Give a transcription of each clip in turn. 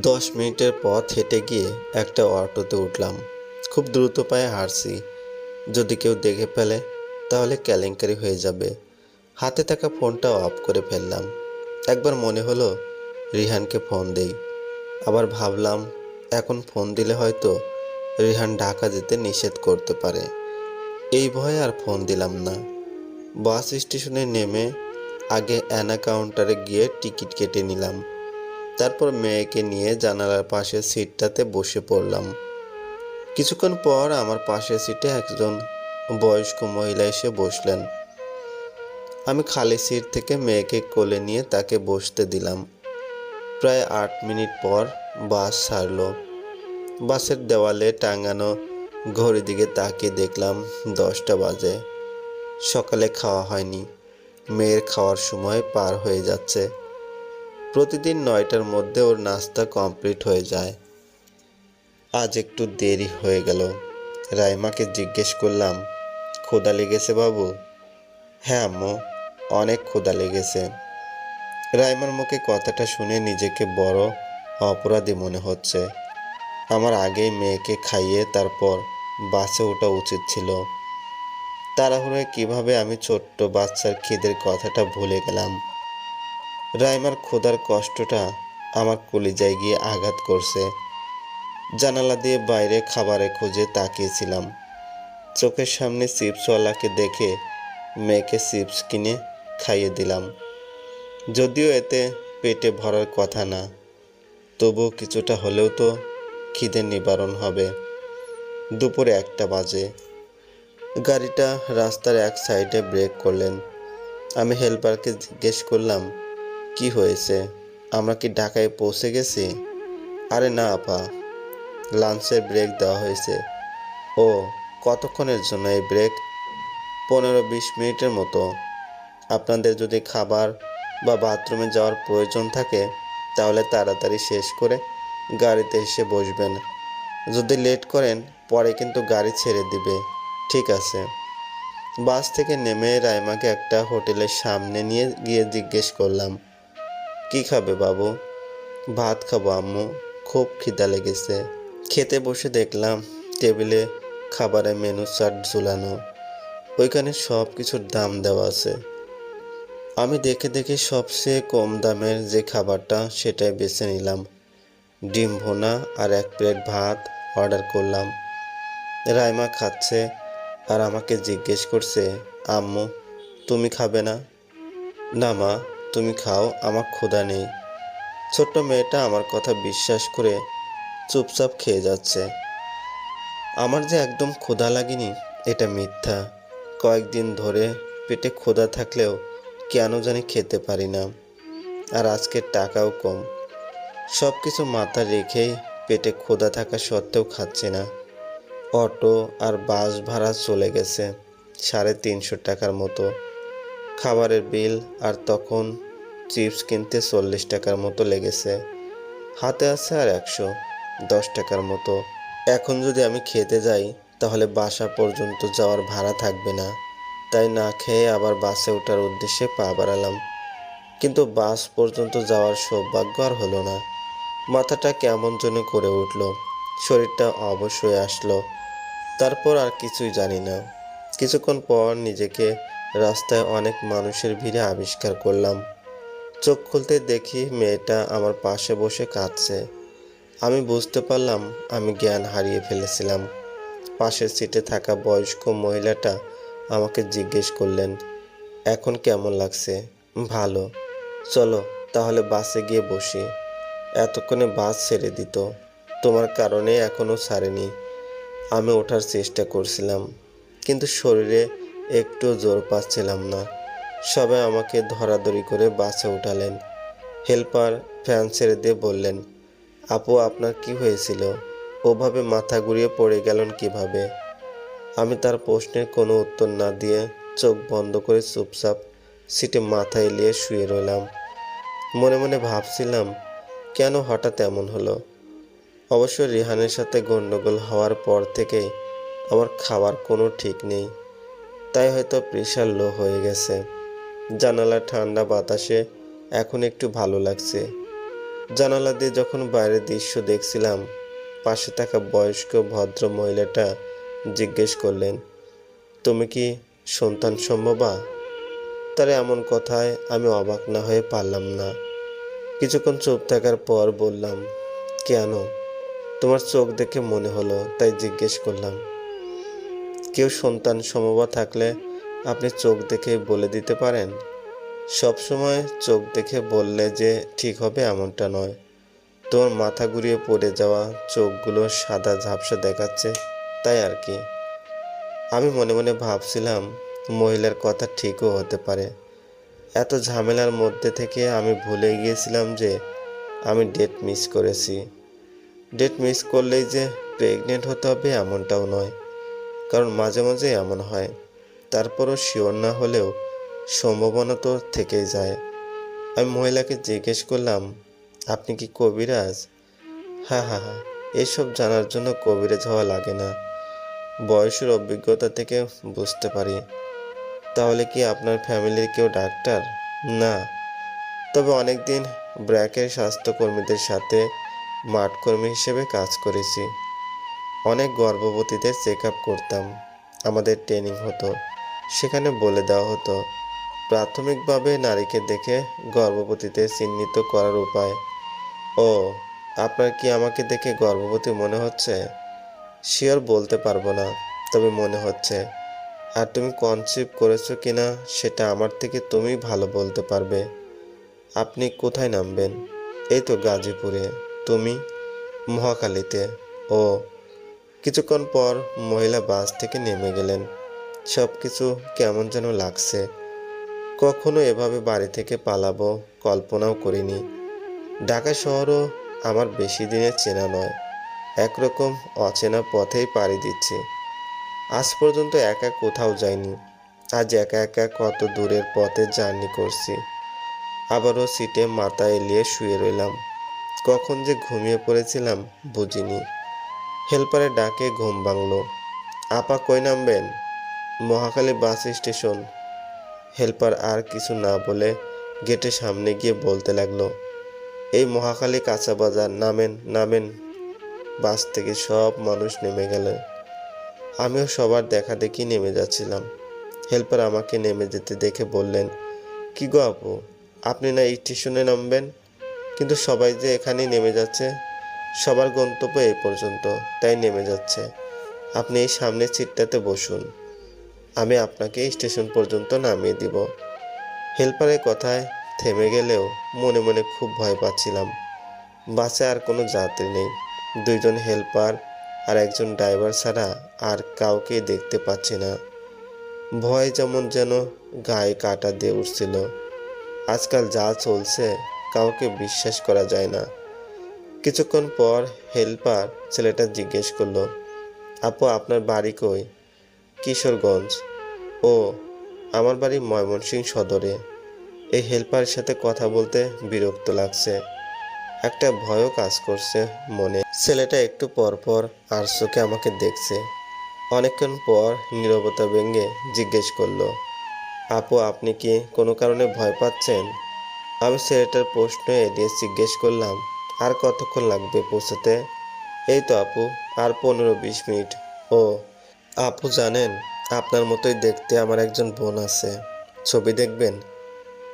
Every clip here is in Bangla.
দশ মিনিটের পথ হেঁটে গিয়ে একটা অটোতে উঠলাম। খুব দ্রুত পায়ে হাঁটছি। যদি কেউ দেখে ফেলে, তাহলে কেলেঙ্কারি হয়ে যাবে। হাতে থাকা ফোনটা অফ করে ফেললাম। একবার মনে হলো, রিহানকে ফোন দেই। আবার ভাবলাম, এখন ফোন দিলে হয়তো রিহান ঢাকা যেতে নিষেধ করতে পারে। এই ভয়ে আর ফোন দিলাম না। বাস স্টেশনে নেমে আগে অ্যানা কাউন্টারে গিয়ে টিকিট কেটে নিলাম। তারপর মেয়েকে নিয়ে জানালার পাশের সিটটাতে বসে পড়লাম। কিছুক্ষণ পর আমার পাশের সিটে একজন বয়স্ক মহিলা এসে বসলেন। আমি খালি সিট থেকে মেয়েকে কোলে নিয়ে তাকে বসতে দিলাম। প্রায় আট মিনিট পর বাস ছাড়লো বাসের দেওয়ালে টাঙানো ঘড়ির দিকে তাকিয়ে দেখলাম দশটা বাজে। সকালে খাওয়া হয়নি। মেয়ের খাওয়ার সময় পার হয়ে যাচ্ছে। প্রতিদিন নয়টার মধ্যে ওর নাস্তা কমপ্লিট হয়ে যায়। আজ একটু দেরি হয়ে গেল। রাইমাকে জিজ্ঞেস করলাম ক্ষুদা লেগেছে বাবু? হ্যাঁ আম্মু, অনেক ক্ষুদা লেগেছে। রাইমার মুখে কথাটা শুনে নিজেকে বড় অপরাধী মনে হচ্ছে। আমার আগেই মেয়েকে খাইয়ে তারপর বাসে ওঠা উচিত ছিল। তাড়াহুড়োয় কীভাবে আমি ছোট্ট বাচ্চার খিদের কথাটা ভুলে গেলাম। রাইমার ক্ষুধার কষ্টটা আমার কলিজায় গিয়ে আঘাত করছে। জানালা দিয়ে বাইরে খাবারে খুঁজে তাকিয়েছিলাম। চোখের সামনে চিপসওয়ালাকে দেখে মেয়েকে চিপস কিনে খাইয়ে দিলাম। যদিও এতে পেটে ভরার কথা না, তবুও কিছুটা হলেও তো খিদে নিবারণ হবে। দুপুরে একটা বাজে। গাড়িটা রাস্তার এক সাইডে ব্রেক করলেন। আমি হেল্পারকে জিজ্ঞেস করলাম কি হয়েছে? আমরা কি ঢাকায় পৌঁছে গেছি? আরে না, আপা। লাঞ্চের ব্রেক দেওয়া হয়েছে। ও, কতক্ষণের জন্য এই ব্রেক পনেরো বিশ মিনিটের মতো। আপনাদের যদি খাবার বা বাথরুমে যাওয়ার প্রয়োজন থাকে, তাহলে তাড়াতাড়ি শেষ করে গাড়িতে এসে বসবেন। যদি লেট করেন, পরে কিন্তু গাড়ি ছেড়ে দিবে। ঠিক আছে। বাস থেকে নেমে রাইমাকে একটা হোটেলের সামনে নিয়ে গিয়ে জিজ্ঞেস করলাম কি খাবে বাবু? ভাত খাব, আম্মু। খুব খিদা লেগেছে। খেতে বসে দেখলাম টেবিলে খাবারের মেনু চার্ট ঝুলানো। ওইখানে সব কিছুর দাম দেওয়া আছে। আমি দেখে দেখে সবচেয়ে কম দামের যে খাবারটা সেটাই বেছে নিলাম। ডিম ভোনা আর এক প্লেট ভাত অর্ডার করলাম। রাইমা খাচ্ছে আর আমাকে জিজ্ঞেস করছে, আম্মু, তুমি খাবে না? না মা। তুমি খাও, আমার ক্ষুধা নেই। ছোট্ট মেয়েটা আমার কথা বিশ্বাস করে চুপচাপ খেয়ে যাচ্ছে। আমার যে একদম ক্ষুধা লাগেনি, এটা মিথ্যা। কয়েকদিন ধরে পেটে ক্ষুধা থাকলেও কেন জানি খেতে পারি না। আর আজকের টাকাও কম। সব কিছু মাথা রেখেই পেটে ক্ষুধা থাকা সত্ত্বেও খাচ্ছে না। অটো আর বাস ভাড়া চলে গেছে, সাড়ে তিনশো টাকার মতো। খাবারের বিল আর তখন চিপস কিনতে চল্লিশ টাকার মতো লেগেছে। হাতে আছে আর একশো, দশ টাকার মতো। এখন যদি আমি খেতে যাই, তাহলে বাসা পর্যন্ত যাওয়ার ভাড়া থাকবে না। তাই না খেয়ে আবার বাসে ওঠার উদ্দেশ্যে পা বাড়ালাম। কিন্তু বাস পর্যন্ত যাওয়ার সৌভাগ্য আর হলো না। মাথাটা কেমন যেন করে উঠল। শরীরটা অবশ্যই আসলো। তারপর আর কিছুই জানি না। কিছুক্ষণ পর নিজেকে রাস্তায় অনেক মানুষের ভিড়ে আবিষ্কার করলাম। চোখ খুলতে দেখি মেয়েটা আমার পাশে বসে কাঁদছে। আমি বুঝতে পারলাম আমি জ্ঞান হারিয়ে ফেলেছিলাম। পাশের সিটে থাকা বয়স্ক মহিলাটা আমাকে জিজ্ঞেস করলেন, এখন কেমন লাগছে? ভালো। চলো তাহলে বাসে গিয়ে বসি। এতক্ষণে বাস ছেড়ে দিত। তোমার কারণে এখনও ছাড়েনি। আমি ওঠার চেষ্টা করছিলাম, কিন্তু শরীরে একটু জোর পাচ্ছিলাম না। সবাই আমাকে ধরাধরি করে বাসে উঠালেন। হেল্পার ফ্যান ছেড়ে দিয়ে বললেন, আপু, আপনার কি হয়েছিল? ওভাবে মাথা ঘুরিয়ে পড়ে গেলেন কীভাবে? আমি তার প্রশ্নের কোনো উত্তর না দিয়ে চোখ বন্ধ করে চুপচাপ সিটে মাথা এলিয়ে শুয়ে রইলাম। মনে মনে ভাবছিলাম, কেন হঠাৎ এমন হলো? অবশ্য রিহানের সাথে গণ্ডগোল হওয়ার পর থেকেই আমার খাওয়ার কোনো ঠিক নেই। তাই হয়তো প্রেশার লো হয়ে গেছে। জানালা ঠান্ডা বাতাসে এখন একটু ভালো লাগছে। জানালা দিয়ে যখন বাইরের দৃশ্য দেখছিলাম, পাশে থাকা বয়স্ক ভদ্র মহিলাটা জিজ্ঞেস করলেন, তুমি কি সন্তান সম্ভবা? তার এমন কথায় আমি অবাক না হয়ে পারলাম না। কিছুক্ষণ চুপ থাকার পর বললাম, কেন? তোমার চোখ দেখে মনে হলো, তাই জিজ্ঞেস করলাম। কেউ সন্তান সমবা থাকলে আপনি চোখ দেখে বলে দিতে পারেন? সব সময় চোখ দেখে বললে যে ঠিক হবে এমনটা নয়। তোর মাথা ঘুরিয়ে পড়ে যাওয়া চোখগুলো সাদা ঝাপসা দেখাচ্ছে, তাই আর কি? আমি মনে মনে ভাবছিলাম, মহিলার কথা ঠিকও হতে পারে। এত ঝামেলার মধ্যে থেকে আমি ভুলে গিয়েছিলাম যে আমি ডেট মিস করেছি। ডেট মিস করলেই যে প্রেগনেন্ট হতে হবে এমনটাও নয়। কারণ মাঝে মাঝে এমন হয়। তারপরও শিওর না হলেও সম্ভাবনা তো থেকেই যায়। আমি মহিলাকে জিজ্ঞেস করলাম, আপনি কি কবিরাজ? হ্যাঁ হ্যাঁ হ্যাঁ এসব জানার জন্য কবিরাজ হওয়া লাগে না। বয়সের অভিজ্ঞতা থেকে বুঝতে পারি। তাহলে কি আপনার ফ্যামিলির কেউ ডাক্তার? না। তবে অনেকদিন ব্র্যাকের স্বাস্থ্যকর্মীদের সাথে মাঠকর্মী হিসেবে কাজ করেছি। অনেক গর্ভবতীদের চেক আপ করতাম। আমাদের ট্রেনিং হতো। সেখানে বলে দেওয়া হতো, প্রাথমিকভাবে নারীকে দেখে গর্ভবতীদের চিহ্নিত করার উপায়। ও, আপনার কি আমাকে দেখে গর্ভবতী মনে হচ্ছে? শিওর বলতে পারব না, তবে মনে হচ্ছে। আর তুমি কনসিভ করেছ কিনা সেটা আমার থেকে তুমি ভালো বলতে পারবে। আপনি কোথায় নামবেন? এই তো গাজীপুরে, তুমি মহাকালীতে ও কিছুক্ষণ পর মহিলা বাস থেকে নেমে গেলেন। সব কিছু কেমন যেন লাগছে। কখনো এভাবে বাড়ি থেকে পালাবো কল্পনাও করিনি। ঢাকা শহরও আমার বেশি দিনের চেনা নয়। একরকম অচেনা পথেই পাড়ি দিচ্ছি। আজ পর্যন্ত একা কোথাও যাইনি। আজ একা একা কত দূরের পথে জার্নি করছি। আবারও সিটে মাথা এলিয়ে শুয়ে রইলাম। কখন যে ঘুমিয়ে পড়েছিলাম বুঝিনি। হেল্পারে ডাকে ঘুম ভাঙলো। আপা কই নামবেন? Mohakhali bus station. হেল্পার আর কিছু না বলে গেটের সামনে গিয়ে বলতে লাগল, এই মহাখালী কাঁচা বাজার, নামেন নামেন। বাস থেকে সব মানুষ নেমে গেলেন আমিও সবার দেখা দেখি নেমে যাচ্ছিলাম। হেল্পার আমাকে নেমে যেতে দেখে বললেন, কি গো আপু, আপনি না স্টেশনে নামবেন? কিন্তু সবাই যে এখানেই নেমে যাচ্ছে সবার গন্তব্য এই পর্যন্ত, তাই নেমে যাচ্ছে। আপনি এই সামনের সিটটাতে বসুন। আমি আপনাকে স্টেশন পর্যন্ত নামিয়ে দিব। হেল্পারের কথায় থেমে গেলেও মনে মনে খুব ভয় পাচ্ছিলাম। বাসে আর কোনো যাত্রী নেই। দুইজন হেল্পার আর একজন ড্রাইভার ছাড়া আর কাউকে দেখতে পাচ্ছি না। ভয় যেমন যেন গায়ে কাটা দিয়ে উঠছিল। আজকাল যা চলছে, কাউকে বিশ্বাস করা যায় না। কিছুক্ষণ পর হেল্পার ছেলেটা জিজ্ঞেস করল, আপু, আপনার বাড়ি কই? কিশোরগঞ্জ। ও, আমার বাড়ি ময়মনসিংহ সদরে। এই হেল্পারের সাথে কথা বলতে বিরক্ত লাগছে। একটা ভয়ও কাজ করছে মনে। ছেলেটা একটু পর পর আর চোখে আমাকে দেখছে। অনেকক্ষণ পর নীরবতা ভেঙে জিজ্ঞেস করল, আপু, আপনি কি কোনো কারণে ভয় পাচ্ছেন? আমি ছেলেটার প্রশ্ন এড়িয়ে জিজ্ঞেস করলাম আর কতক্ষণ লাগবে পৌঁছাতে? এই তো আপু, আর পনেরো বিশ মিনিট। ও, আপু জানেন, আপনার মতোই দেখতে আমার একজন বোন আছে। ছবি দেখবেন?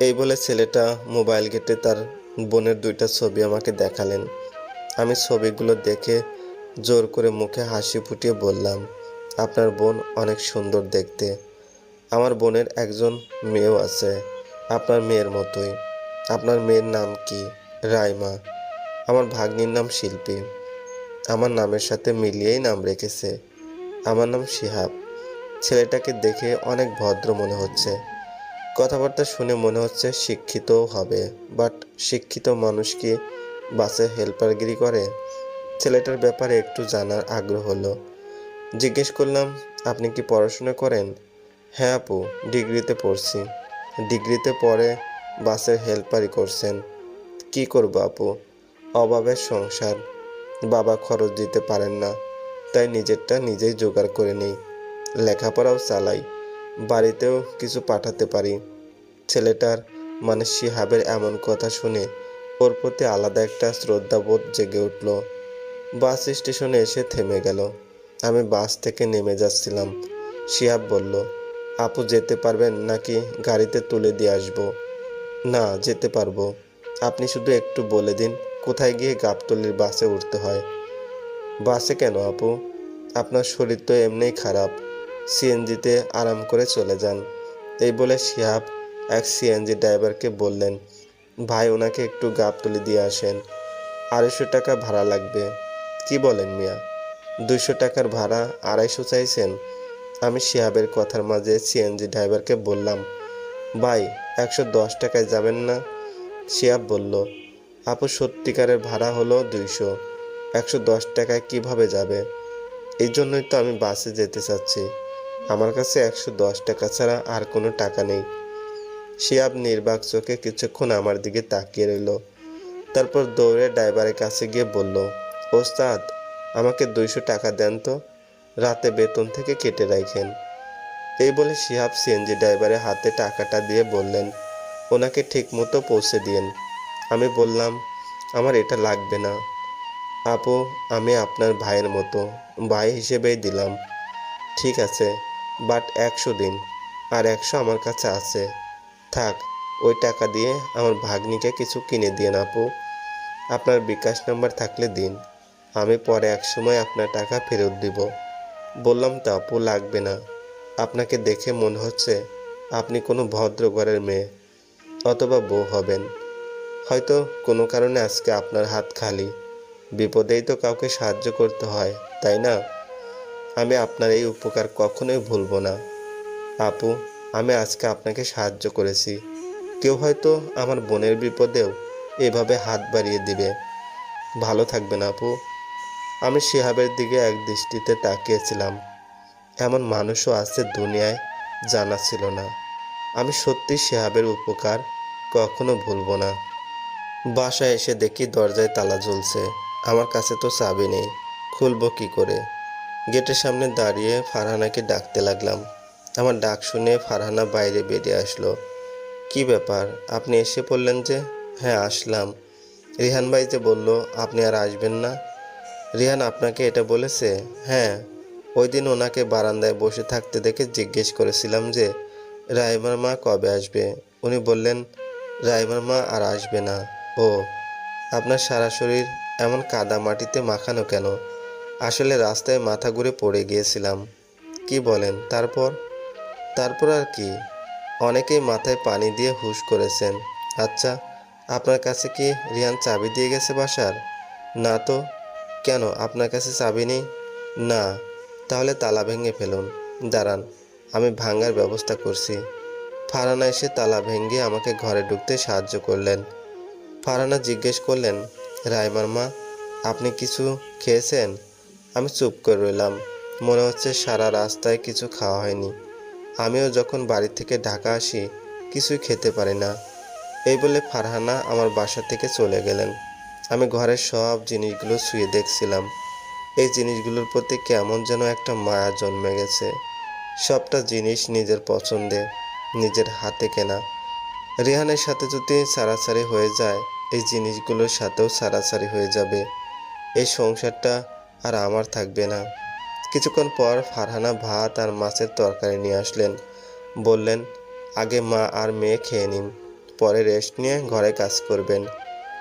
এই বলে ছেলেটা মোবাইল ঘেটে তার বোনের দুইটা ছবি আমাকে দেখালেন। আমি ছবিগুলো দেখে জোর করে মুখে হাসি ফুটিয়ে বললাম, আপনার বোন অনেক সুন্দর দেখতে। আমার বোনের একজন মেয়েও আছে, আপনার মেয়ের মতোই। আপনার মেয়ের নাম কি? রাইমা। আমার ভাগ্নির নাম শিল্পী। আমার নামের সাথে মিলিয়েই নাম রেখেছে। আমার নাম শিহাব। ছেলেটাকে দেখে অনেক ভদ্র মনে হচ্ছে। কথাবার্তা শুনে মনে হচ্ছে শিক্ষিতও হবে, বাট শিক্ষিত মানুষ কি বাসে হেল্পারগিরি করে? ছেলেটার ব্যাপারে একটু জানার আগ্রহ হলো। জিজ্ঞেস করলাম, আপনি কি পড়াশোনা করেন? হ্যাঁ আপু, ডিগ্রিতে পড়ছি। ডিগ্রিতে পড়ে বাসের হেল্পারই করছেন। কি করব আপু? অভাবের সংসার। বাবা খরচ দিতে পারেন না, তাই নিজেরটা নিজেই জোগাড় করে নেই। লেখাপড়াও চালাই, বাড়িতেও কিছু পাঠাতে পারি। ছেলেটার মানে শিহাবের এমন কথা শুনে ওর প্রতি আলাদা একটা শ্রদ্ধাবোধ জেগে উঠল। বাস স্টেশনে এসে থেমে গেল। আমি বাস থেকে নেমে যাচ্ছিলাম। শিয়াব বলল, আপু যেতে পারবেন নাকি গাড়িতে তুলে দিয়ে আসব? না, যেতে পারব। আপনি শুধু একটু বলে দিন। কোথায় গিয়ে গাবতলির বাসে উঠতে হয়? বাসে কেন আপু? আপনার শরীর তো এমনিই খারাপ। সিএনজিতে আরাম করে চলে যান। এই বলে শিহাব এক সিএনজি ড্রাইভারকে বললেন, ভাই, ওনাকে একটু গাবতলি দিয়ে আসেন। আড়াইশো টাকা ভাড়া লাগবে। কি বলেন মিয়া? দুইশো টাকার ভাড়া আড়াইশো চাইছেন? আমি শিহাবের কথার মাঝে সিএনজি ড্রাইভারকে বললাম, ভাই, একশো দশ টাকায় যাবেন না? শিহাব বলল আপু সত্যিকারের ভাড়া হলো দুইশো। একশো দশ টাকায় কীভাবে যাবে? এই জন্যই তো আমি বাসে যেতে চাচ্ছি। আমার কাছে একশো দশ টাকা ছাড়া আর কোনো টাকা নেই। শিয়াব নির্বাক চোখে কিছুক্ষণ আমার দিকে তাকিয়ে রইল। তারপর দৌড়ে ড্রাইভারের কাছে গিয়ে বলল, ওস্তাদ, আমাকে দুইশো টাকা দেন তো। রাতে বেতন থেকে কেটে রাখেন। এই বলে শিহাব সিএনজি ড্রাইভারের হাতে টাকাটা দিয়ে বললেন, ওনাকে ঠিক মতো পৌঁছে দিয়েন। আমি বললাম, আমার এটা লাগবে না। আপু, আমি আপনার ভাইয়ের মতো, ভাই হিসেবেই দিলাম। ঠিক আছে বাট একশো দিন, আর একশো আমার কাছে আছে। থাক, ওই টাকা দিয়ে আমার ভাগ্নিকে কিছু কিনে দিন আপু। আপনার বিকাশ নাম্বার থাকলে দিন, আমি পরে এক সময় আপনার টাকা ফেরত দিব। বললাম তো আপু, লাগবে না। আপনাকে দেখে মনে হচ্ছে আপনি কোনো ভদ্র ঘরের মেয়ে, অথবা বউ হবেন। হয়তো কোনো কারণে আজকে আপনার হাত খালি। বিপদেই তো কাউকে সাহায্য করতে হয়, তাই না? আমি আপনার এই উপকার কখনোই ভুলব না। আপু, আমি আজকে আপনাকে সাহায্য করেছি। কেউ হয়তো আমার বোনের বিপদেও এভাবে হাত বাড়িয়ে দিবে। ভালো থাকবেন আপু। আমি শিহাবের দিকে এক দৃষ্টিতে তাকিয়েছিলাম। এমন মানুষও আছে দুনিয়ায় জানা ছিল না। আমি সত্যি শিহাবের উপকার কখনো ভুলব না। বাসায় এসে দেখি দরজায় তালা ঝুলছে আমার কাছে তো চাবি নেই। খুলবো কি করে? গেটের সামনে দাঁড়িয়ে ফারহানাকে ডাকতে লাগলাম। আমার ডাক শুনে ফারহানা বাইরে বেরিয়ে আসলো। কি ব্যাপার? আপনি এসে পড়লেন যে? হ্যাঁ আসলাম। রিহান ভাই যে বলল, আপনি আর আসবেন না? রিহান আপনাকে এটা বলেছে? হ্যাঁ। ওই দিন ওনাকে বারান্দায় বসে থাকতে দেখে জিজ্ঞেস করেছিলাম যে রাইমার মা কবে আসবে? উনি বললেন রাইমার মা আর আসবে না। ও, আপনার সারা শরীর এমন কাদা মাটিতে মাখানো কেন? আসলে রাস্তায় মাথা ঘুরে পড়ে গিয়েছিলাম। কি বলেন, তারপর? তারপর আর কি? অনেকেই মাথায় পানি দিয়ে হুশ করেছেন। আচ্ছা আপনার কাছে কি রিয়ান চাবি দিয়ে গেছে বাসার? না তো। কেন, আপনার কাছে চাবি নেই? না। তাহলে তালা ভেঙে ফেলুন। দাঁড়ান, আমি ভাঙার ব্যবস্থা করছি। ফারানা এসে তালা ভেঙে আমাকে ঘরে ঢুকতে সাহায্য করলেন। ফারানা জিজ্ঞেস করলেন রাইমার মা, আপনি কিছু খেয়েছেন? আমি চুপ করে রইলাম। মনে হচ্ছে সারা রাস্তায় কিছু খাওয়া হয়নি। আমিও যখন বাড়ি থেকে ঢাকা আসি, কিছুই খেতে পারি না। এই বলে ফারহানা আমার বাসা থেকে চলে গেলেন। আমি ঘরের সব জিনিসগুলো শুয়ে দেখছিলাম। এই জিনিসগুলোর প্রতি কেমন যেন একটা মায়া জন্মে গেছে। সবটা জিনিস নিজের পছন্দে, নিজের হাতে কেনা। রেহানের সাথে যদি সারাসারি হয়ে যায়, এই জিনিসগুলোর সাথেও সারাসারি হয়ে যাবে। এই সংসারটা আর আমার থাকবে না। কিছুক্ষণ পর ফারহানা ভাত আর মাছের তরকারি নিয়ে আসলেন। বললেন, আগে মা আর মেয়ে খেয়ে নিন, পরে রেস্ট নিয়ে ঘরে কাজ করবেন।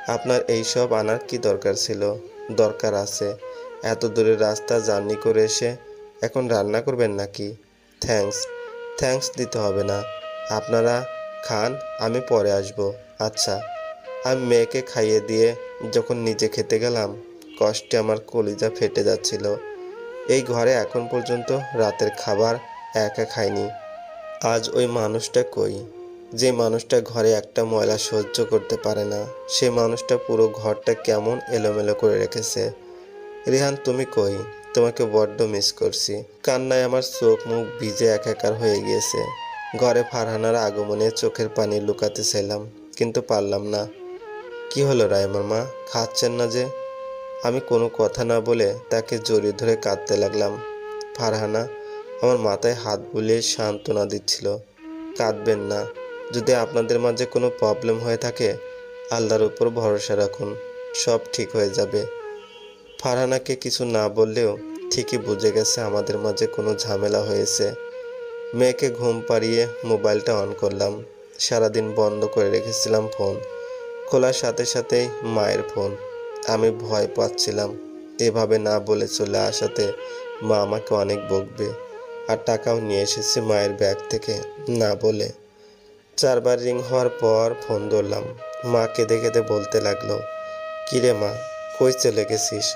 আপনার এই সব আনার কি দরকার ছিল? দরকার আছে। এত দূরের রাস্তা জার্নি করে এসে এখন রান্না করবেন নাকি? থ্যাঙ্কস থ্যাঙ্কস দিতে হবে না। আপনারা খান, আমি পরে আসব। আচ্ছা আমি মেয়েকে খাইয়ে দিয়ে যখন নিজে খেতে গেলাম, কষ্টে আমার কলিজা ফেটে যাচ্ছিল। এই ঘরে এখন পর্যন্ত রাতের খাবার একা খাইনি। আজ ওই মানুষটা কই? যে মানুষটা ঘরে একটা ময়লা সহ্য করতে পারে না, সে মানুষটা পুরো ঘরটা কেমন এলোমেলো করে রেখেছে। রিহান, তুমি কই? তোমাকে বড্ড মিস করছি। কান্নায় আমার চোখ মুখ ভিজে একাকার হয়ে গিয়েছে। ঘরে ফারহানার আগমনে চোখের পানি লুকাতে চাইলাম, কিন্তু পারলাম না। কি হলো রায়মার মা, খাচ্ছেন না যে? আমি কোনো কথা না বলে তাকে জড়িয়ে ধরে কাঁদতে লাগলাম। ফারহানা, আমার মাথায় হাত বুলিয়ে সান্ত্বনা দিচ্ছিল। কাঁদবেন না, যদি আপনাদের মাঝে কোনো প্রবলেম হয়ে থাকে, আল্লাহর উপর ভরসা রাখুন, সব ঠিক হয়ে যাবে। ফারহানাকে কিছু না বললেও ঠিকই বুঝে গেছে আমাদের মাঝে কোনো ঝামেলা হয়েছে। মেয়েকে ঘুম পাড়িয়ে মোবাইলটা অন করলাম। সারাদিন বন্ধ করে রেখেছিলাম ফোন। খোলার সাথে সাথেই মায়ের ফোন। আমি ভয় পাচ্ছিলাম। এভাবে না বলে চলে আসাতে মা আমাকে অনেক বকবে। আর টাকাও নিয়ে এসেছি মায়ের ব্যাগ থেকে, না বলে। চারবার রিং হওয়ার পর ফোন ধরলাম। মা কেঁদে কেঁদে বলতে লাগল, কিরে মা, কই চলে গেছিস?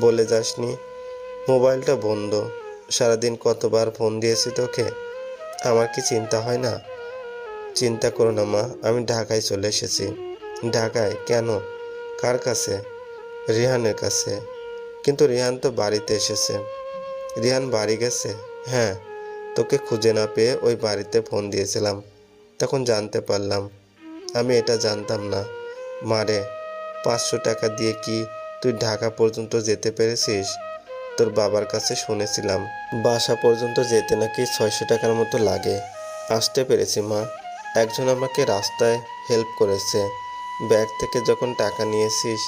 বলে যাসনি? মোবাইলটা বন্ধ। সারাদিন কতবার ফোন দিয়েছি তোকে? আমার কি চিন্তা হয় না? চিন্তা করো না, মা। আমি ঢাকায় চলে এসেছি। ঢাকায়? কেন? কার কাছে? রিহানের কাছে। কিন্তু রিহান তো বাড়িতে এসেছে। রিহান বাড়ি গেছে? হ্যাঁ। তোকে খুঁজে না পেয়ে ওই বাড়িতে ফোন দিয়েছিলাম। তখন জানতে পারলাম। আমি এটা জানতাম না। মারে পাঁচশো টাকা দিয়ে কি তুই ঢাকা পর্যন্ত যেতে পেরেছিস? তোর বাবার কাছে শুনেছিলাম, বাসা পর্যন্ত যেতে নাকি ছয়শো টাকার মতো লাগে। আসতে পেরেছি, মা। একজন আমাকে রাস্তায় হেল্প করেছে। ব্যাগ থেকে যখন টাকা নিয়েছিস,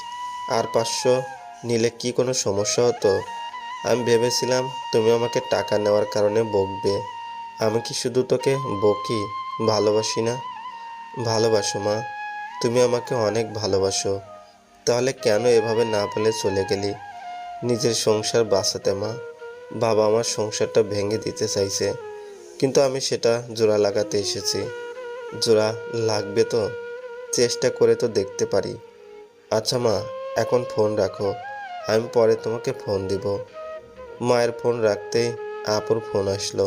আর পাঁচশো নিলে কি কোনো সমস্যা হতো? আমি ভেবেছিলাম, তুমি আমাকে টাকা নেওয়ার কারণে বকবে। আমি কি শুধু তোকে বকি? ভালোবাসি না? ভালোবাসো, মা। তুমি আমাকে অনেক ভালোবাসো। তাহলে কেন এভাবে না বলে চলে গেলি? নিজের সংসার বাঁচাতে মা। বাবা আমার সংসারটা ভেঙে দিতে চাইছে, কিন্তু আমি সেটা জোড়া লাগাতে এসেছি। জোড়া লাগবে তো? চেষ্টা করে তো দেখতে পারি। আচ্ছা মা, এখন ফোন রাখো। আমি পরে তোমাকে ফোন দিব। মায়ের ফোন রাখতেই আপুর ফোন আসলো।